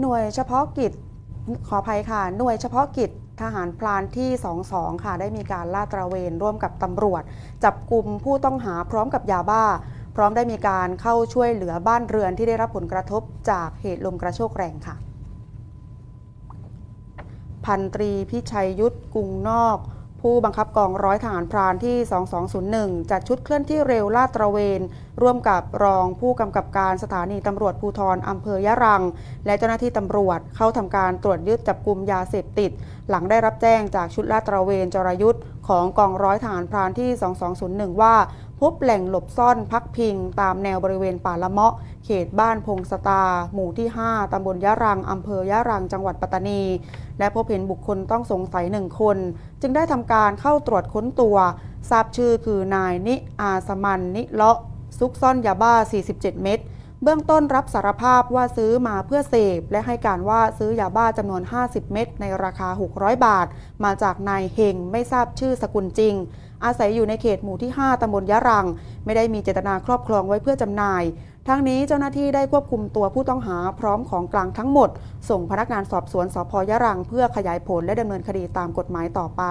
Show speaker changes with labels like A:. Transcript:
A: หน่วยเฉพาะกิจขออภัยค่ะ หน่วยเฉพาะกิจทหารพรานที่ 22 ค่ะ ได้มีการลาดตระเวนร่วมกับตำรวจ จับกลุ่มผู้ต้องหาพร้อมกับยาบ้า พร้อมได้มีการเข้าช่วยเหลือบ้านเรือนที่ได้รับผลกระทบจากเหตุลมกระโชกแรงค่ะ พันตรีพิชัยยุทธกุงนอก ผู้บังคับกองร้อยทหารพรานที่ 2201 จัดชุดเคลื่อนที่เร็วลาดตระเวน ร่วมกับรองผู้กำกับการสถานีตำรวจภูธรอำเภอยะรัง และเจ้าหน้าที่ตำรวจเข้าทำการตรวจยึดจับกลุ่มยาเสพติด หลังได้รับแจ้งจากชุดลาดตระเวนจรยุทธ์ของกองร้อยทหารพรานที่ 2201 ว่าพบแหล่งหลบซ่อนพักพิงตามแนวบริเวณป่าละเมาะ เขตบ้านพงสตา หมู่ที่ 5 ตำบลยะรัง อำเภอยะรัง จังหวัดปัตตานี และพบเห็นบุคคลต้องสงสัยหนึ่งคน จึงได้ทำการเข้าตรวจค้นตัว ทราบชื่อคือนายนิอาสมันนิเลาะ ซุกซ่อนยาบ้า 47 เม็ด เบื้องต้นรับสารภาพว่าซื้อมาเพื่อเสพ และให้การว่าซื้อยาบ้าจำนวน 50 เม็ดในราคา 600 บาท มาจากนายเฮงไม่ทราบชื่อสกุลจริง อาศัยอยู่ในเขตหมู่ที่ 5ตำบลยะรัง ไม่ได้มีเจตนาครอบครองไว้เพื่อจำหน่าย ทั้งนี้เจ้าหน้าที่ได้ควบคุมตัวผู้ต้องหาพร้อมของกลางทั้งหมด ส่งพนักงานสอบสวนสพยะรัง เพื่อขยายผลและดำเนินคดีตามกฎหมายต่อไป